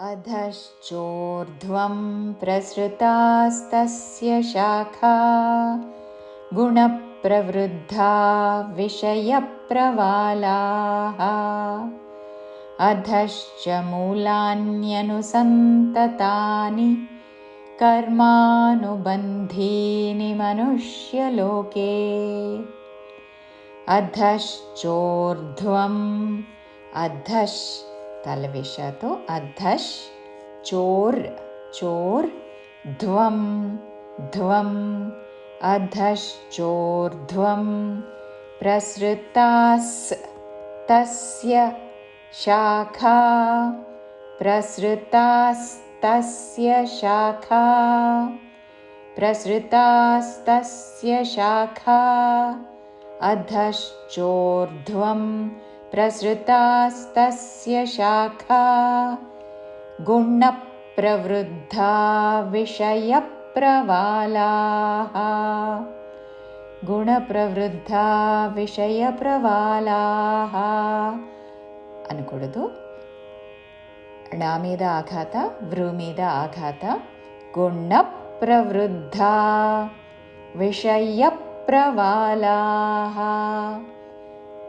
अधश्चोर्ध्वं प्रसृतास्तस्य शाखा गुणप्रवृद्धा विषयप्रवालाः। अधश्च मूलान्यनुसन्ततानि कर्मानुबन्धीनि मनुष्यलोके। अधश्चोर्ध्वम् अधश् तलविषतो अधश् चोर् चोर् ध्वं ध्वम् अधश्चोर्ध्वं प्रसृतास् तस्य शाखा प्रसृतास्तस्य शाखा प्रसृतास्तस्य शाखा अधश्चोर्ध्वं प्रसृतास्तस्य शाखा गुणप्रवृद्धा विषयप्रवालाः गुणप्रवृद्धा विषयप्रवालाः अनुकुडतु णामीद आघात वृमीद आघात गुणप्रवृद्धा विषयप्रवालाः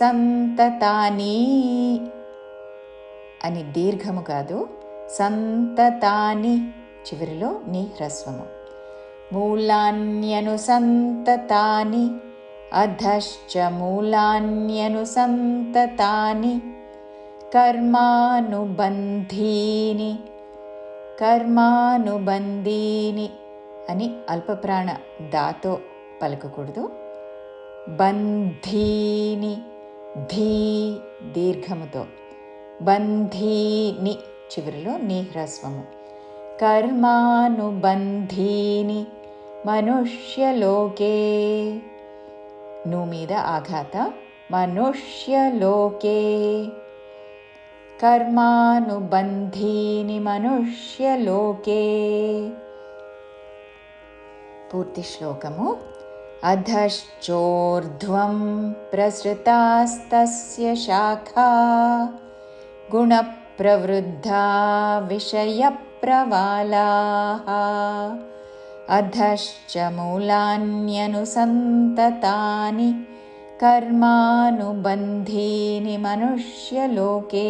సంతతాని అని దీర్ఘము కాదు. సంతతాని చివరిలో నీ హ్రస్వము. మూలాన్యనుసంతతాని అధశ్చ మూలాన్యనుసంతతాని కర్మానుబంధీని కర్మానుబంధీని అని అల్పప్రాణ దాతో పలకకూడదు. బంధీని ధీ దీర్ఘముతో. బంధీని చివరిలో నిహ్రస్వము కర్మానుబంధీని మనుష్యలోకే. ను మీద ఆఘాత మనుష్యలోకే. కర్మానుబంధీని మనుష్యలోకే. పూర్తి శ్లోకము अधश्चोर्ध्वं प्रसृतास्तस्य शाखा गुणप्रवृद्धा विषयप्रवालाः। अधश्च मूलान्यनुसन्ततानि कर्मानुबन्धीनि मनुष्यलोके